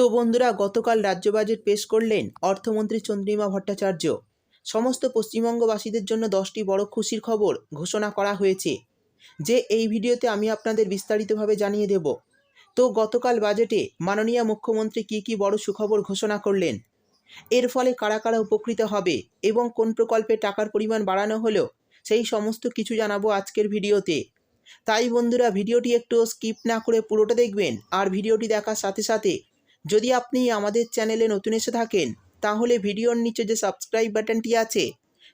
তো বন্ধুরা, গতকাল রাজ্য বাজেট পেশ করলেন অর্থমন্ত্রী চন্দ্রিমা ভট্টাচার্য। সমস্ত পশ্চিমবঙ্গবাসীদের জন্য দশটি বড় খুশির খবর ঘোষণা করা হয়েছে। যে এই ভিডিওতে আমি আপনাদের বিস্তারিতভাবে জানিয়ে দেব। তো গতকাল বাজেটে মাননীয় মুখ্যমন্ত্রী কী কী বড় সুখবর ঘোষণা করলেন? এর ফলে কারা কারা উপকৃত হবে এবং কোন প্রকল্পে টাকার পরিমাণ বাড়ানো হলো, সেই সমস্ত কিছু জানাব আজকের ভিডিওতে। তাই বন্ধুরা, ভিডিওটি একটু স্কিপ না করে পুরোটা দেখবেন আর ভিডিওটি দেখার সাথে সাথে যদি আপনি আমাদের চ্যানেলে নতুন এসে থাকেন, তাহলে ভিডিওর নিচে যে সাবস্ক্রাইব বাটনটি আছে,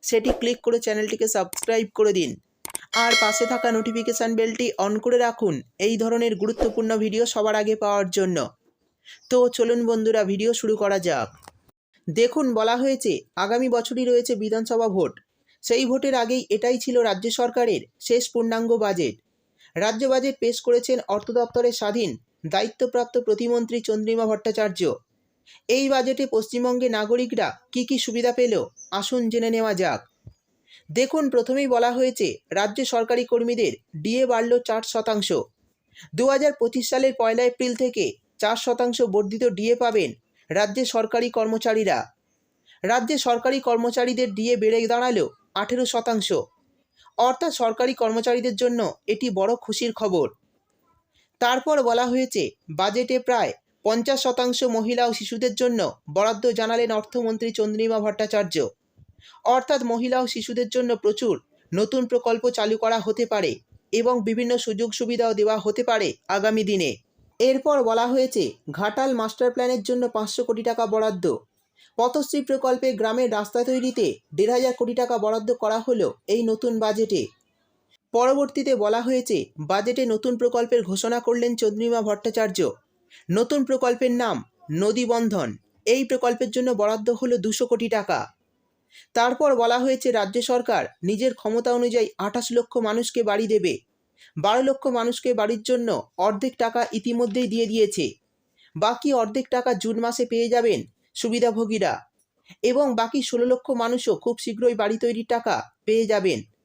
সেটি ক্লিক করে চ্যানেলটিকে সাবস্ক্রাইব করে দিন। আর পাশে থাকা নোটিফিকেশান বেলটি অন করে রাখুন, এই ধরনের গুরুত্বপূর্ণ ভিডিও সবার আগে পাওয়ার জন্য। তো চলুন বন্ধুরা, ভিডিও শুরু করা যাক। দেখুন, বলা হয়েছে, আগামী বছরই রয়েছে বিধানসভা ভোট। সেই ভোটের আগেই এটাই ছিল রাজ্য সরকারের শেষ পূর্ণাঙ্গ বাজেট। রাজ্য বাজেট পেশ করেছেন অর্থ দপ্তরের স্বাধীন দায়িত্বপ্রাপ্ত প্রতিমন্ত্রী চন্দ্রিমা ভট্টাচার্য। এই বাজেটে পশ্চিমবঙ্গে নাগরিকরা কি কি সুবিধা পেল? আসুন জেনে নেওয়া যাক। দেখুন, প্রথমেই বলা হয়েছে, রাজ্য সরকারি কর্মীদের ডিএ বাড়ল চার শতাংশ। দু হাজার পঁচিশ সালের পয়লা এপ্রিল থেকে চার শতাংশ বর্ধিত ডিএ পাবেন রাজ্যের সরকারি কর্মচারীরা। রাজ্যে সরকারি কর্মচারীদের ডিএ বেড়ে দাঁড়াল আঠেরো শতাংশ। অর্থাৎ সরকারি কর্মচারীদের জন্য এটি বড় খুশির খবর। তারপর বলা হয়েছে, বাজেটে প্রায় পঞ্চাশ শতাংশ মহিলা ও শিশুদের জন্য বরাদ্দ জানালেন অর্থমন্ত্রী চন্দ্রিমা ভট্টাচার্য। অর্থাৎ মহিলা ও শিশুদের জন্য প্রচুর নতুন প্রকল্প চালু করা হতে পারে এবং বিভিন্ন সুযোগ সুবিধাও দেওয়া হতে পারে আগামী দিনে। এরপর বলা হয়েছে, ঘাটাল মাস্টার প্ল্যানের জন্য পাঁচশো কোটি টাকা বরাদ্দ। পথশ্রী প্রকল্পে গ্রামের রাস্তা তৈরিতে দেড় হাজার কোটি টাকা বরাদ্দ করা হলো এই নতুন বাজেটে। পরবর্তীতে বলা হয়েছে, বাজেটে নতুন প্রকল্পের ঘোষণা করলেন চন্দ্রিমা ভট্টাচার্য। নতুন প্রকল্পের নাম, নদী বন্ধন। এই প্রকল্পের জন্য বরাদ্দ হলো দুশো কোটি টাকা। তারপর বলা হয়েছে, রাজ্য সরকার নিজের ক্ষমতা অনুযায়ী আঠাশ লক্ষ মানুষকে বাড়ি দেবে। বারো লক্ষ মানুষকে বাড়ির জন্য অর্ধেক টাকা ইতিমধ্যেই দিয়ে দিয়েছে। বাকি অর্ধেক টাকা জুন মাসে পেয়ে যাবেন সুবিধাভোগীরা। এবং বাকি ষোলো লক্ষ মানুষও খুব শীঘ্রই বাড়ি তৈরির টাকা পেয়ে যাবেন।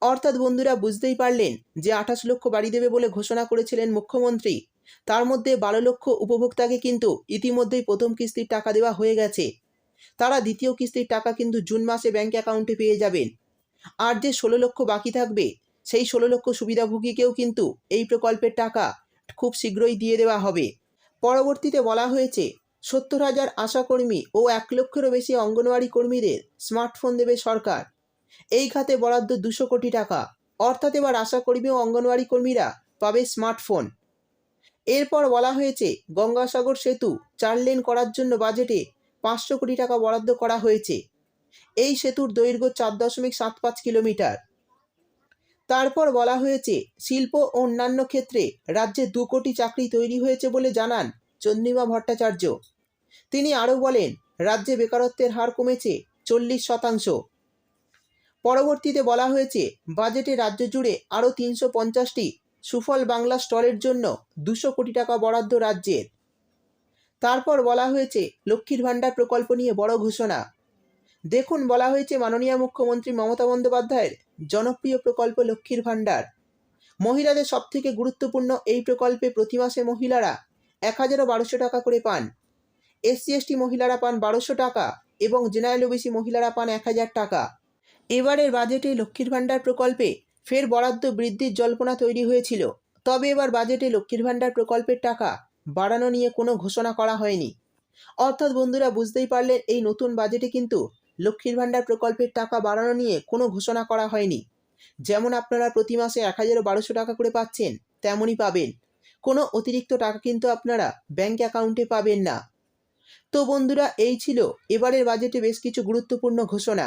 অর্থাৎ বন্ধুরা বুঝতেই পারলেন যে আঠাশ লক্ষ বাড়ি দেবে বলে ঘোষণা করেছিলেন মুখ্যমন্ত্রী। তার মধ্যে বারো লক্ষ উপভোক্তাকে কিন্তু ইতিমধ্যেই প্রথম কিস্তির টাকা দেওয়া হয়ে গেছে। তারা দ্বিতীয় কিস্তির টাকা কিন্তু জুন মাসে ব্যাংক অ্যাকাউন্টে পেয়ে যাবেন। আর যে ষোলো লক্ষ বাকি থাকবে, সেই ষোলো লক্ষ সুবিধাভোগীকেও কিন্তু এই প্রকল্পের টাকা খুব শীঘ্রই দিয়ে দেওয়া হবে। পরবর্তীতে বলা হয়েছে, সত্তর হাজার আশাকর্মী ও এক লক্ষেরও বেশি অঙ্গনওয়াড়ি কর্মীদের স্মার্টফোন দেবে সরকার। এই খাতে বরাদ্দ দুশো কোটি টাকা। অর্থাৎ এবার আশাকর্মী ও অঙ্গনওয়াড়ি কর্মীরা পাবে স্মার্টফোন। এরপর বলা হয়েছে, গঙ্গাসাগর সেতু চার লেন করার জন্য বাজেটে পাঁচশো কোটি টাকা বরাদ্দ করা হয়েছে। এই সেতুর দৈর্ঘ্য চার দশমিক সাত পাঁচ কিলোমিটার। তারপর বলা হয়েছে, শিল্প ও অন্যান্য ক্ষেত্রে রাজ্যে দু কোটি চাকরি তৈরি হয়েছে বলে জানান চন্দ্রিমা ভট্টাচার্য। তিনি আরও বলেন, রাজ্যে বেকারত্বের হার কমেছে চল্লিশ শতাংশ। পরবর্তীতে বলা হয়েছে, বাজেটে রাজ্য জুড়ে আরও তিনশো পঞ্চাশটি সুফল বাংলা স্টলের জন্য দুশো কোটি টাকা বরাদ্দ রাজ্যের। তারপর বলা হয়েছে, লক্ষ্মীর ভাণ্ডার প্রকল্প নিয়ে বড় ঘোষণা। দেখুন, বলা হয়েছে, মাননীয় মুখ্যমন্ত্রী মমতা বন্দ্যোপাধ্যায়ের জনপ্রিয় প্রকল্প লক্ষ্মীর ভাণ্ডার। মহিলাদের সবথেকে গুরুত্বপূর্ণ এই প্রকল্পে প্রতি মাসে মহিলারা এক হাজারও বারোশো টাকা করে পান। এসসি এসটি মহিলারা পান বারোশো টাকা এবং জেনারেল ওবিসি মহিলারা পান এক হাজার টাকা। এবারের বাজেটে লক্ষ্মীর ভাণ্ডার প্রকল্পে ফের বরাদ্দ বৃদ্ধির জল্পনা তৈরি হয়েছিল। তবে এবার বাজেটে লক্ষ্মীর ভাণ্ডার প্রকল্পের টাকা বাড়ানো নিয়ে কোনো ঘোষণা করা হয়নি। অর্থাৎ বন্ধুরা বুঝতেই পারলেন, এই নতুন বাজেটে কিন্তু লক্ষ্মীর ভাণ্ডার প্রকল্পের টাকা বাড়ানো নিয়ে কোনো ঘোষণা করা হয়নি। যেমন আপনারা প্রতি মাসে এক হাজার বারোশো টাকা করে পাচ্ছেন, তেমনই পাবেন। কোনো অতিরিক্ত টাকা কিন্তু আপনারা ব্যাংক অ্যাকাউন্টে পাবেন না। তো বন্ধুরা, এই ছিল এবারের বাজেটে বেশ কিছু গুরুত্বপূর্ণ ঘোষণা।